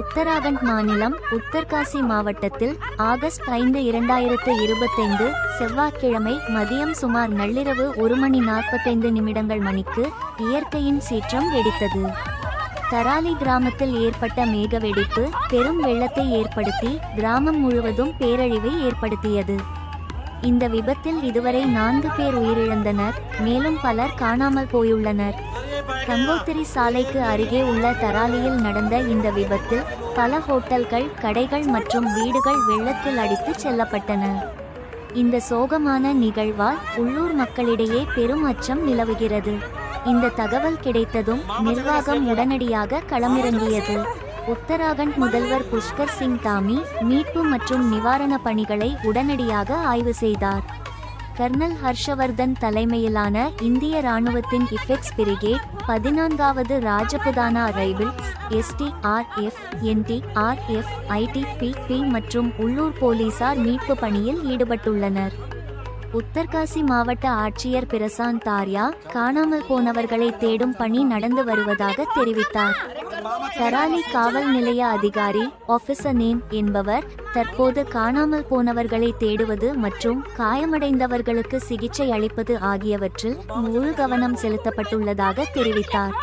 உத்தராகண்ட் மாநிலம் உத்தர்காசி மாவட்டத்தில் ஆகஸ்ட் ஐந்து இரண்டாயிரத்து இருபத்தைந்து செவ்வாய்க்கிழமை மதியம் சுமார் நள்ளிரவு ஒரு மணி நாற்பத்தைந்து நிமிடங்கள் மணிக்கு இயற்கையின் சீற்றம் வெடித்தது. தராலி கிராமத்தில் ஏற்பட்ட மேக வெடிப்பு பெரும் வெள்ளத்தை ஏற்படுத்தி கிராமம் முழுவதும் பேரழிவை ஏற்படுத்தியது. இந்த விபத்தில் இதுவரை நான்கு பேர் உயிரிழந்தனர் மேலும் பலர் காணாமல் போயுள்ளனர். கங்கோத்திரி சாலைக்கு அருகே உள்ள தராலியில் நடந்த இந்த விபத்தில் பல ஹோட்டல்கள் கடைகள் மற்றும் வீடுகள் வெள்ளத்தில் அடித்துச் செல்லப்பட்டன. இந்த சோகமான நிகழ்வால் உள்ளூர் மக்களிடையே பெரும் அச்சம் நிலவுகிறது. இந்த தகவல் கிடைத்ததும் நிர்வாகம் உடனடியாக களமிறங்கியது. உத்தராகண்ட் முதல்வர் புஷ்கர் சிங் தாமி மீட்பு மற்றும் நிவாரண பணிகளை உடனடியாக ஆய்வு செய்தார். கர்னல் ஹர்ஷவர்தன் தலைமையிலான இந்திய ராணுவத்தின் இஃபெக்ஸ் பிரிகேட் பதினான்காவது Rajputana rifles SDRF NDRF ITBP மற்றும் உள்ளூர் போலீசார் மீட்பு பணியில் ஈடுபட்டுள்ளனர். உத்தர்காசி மாவட்ட ஆட்சியர் பிரசாந்த் தாரியா காணாமல் போனவர்களை தேடும் பணி நடந்து வருவதாக தெரிவித்தார். தராணி காவல் நிலைய அதிகாரி ஆபீசர் நேம் என்பவர் தற்போது காணாமல் போனவர்களை தேடுவது மற்றும் காயமடைந்தவர்களுக்கு சிகிச்சை அளிப்பது ஆகியவற்றில் முழு கவனம் செலுத்தப்பட்டுள்ளதாக தெரிவித்தார்.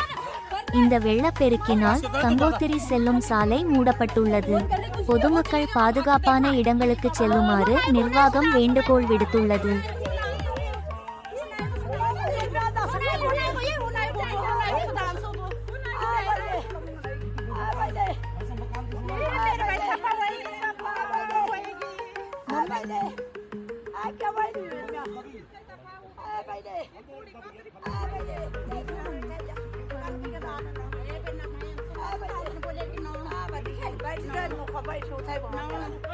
இந்த வெள்ளப்பெருக்கினால் கங்கோத்திரி செல்லும் சாலை மூடப்பட்டுள்ளது. பொதுமக்கள் பாதுகாப்பான இடங்களுக்கு செல்லுமாறு நிர்வாகம் வேண்டுகோள் விடுத்துள்ளது. Friday. I can't wait to you. Every day. Every day. Every day. Every day.